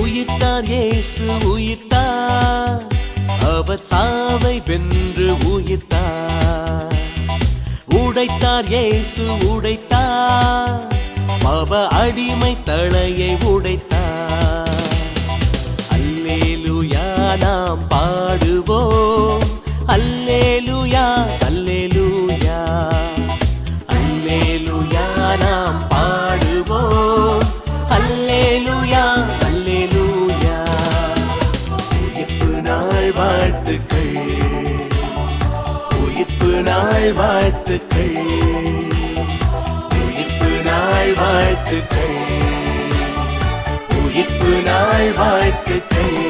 உயிர்த்தார் இயேசு உயிர்த்தார். அவர் சாவை வென்று உயிர்த்தார். உடைத்தார் இயேசு உடைத்தார். அவ அடிமை தலையை உடைத்த வாழ்த்துக்கள். உயிர்ப்பு நாள் வாழ்த்துக்கள். உயிர்ப்பு நாள் வாழ்த்துக்கள். உயிர்ப்பு நாள் வாழ்த்துக்கள்.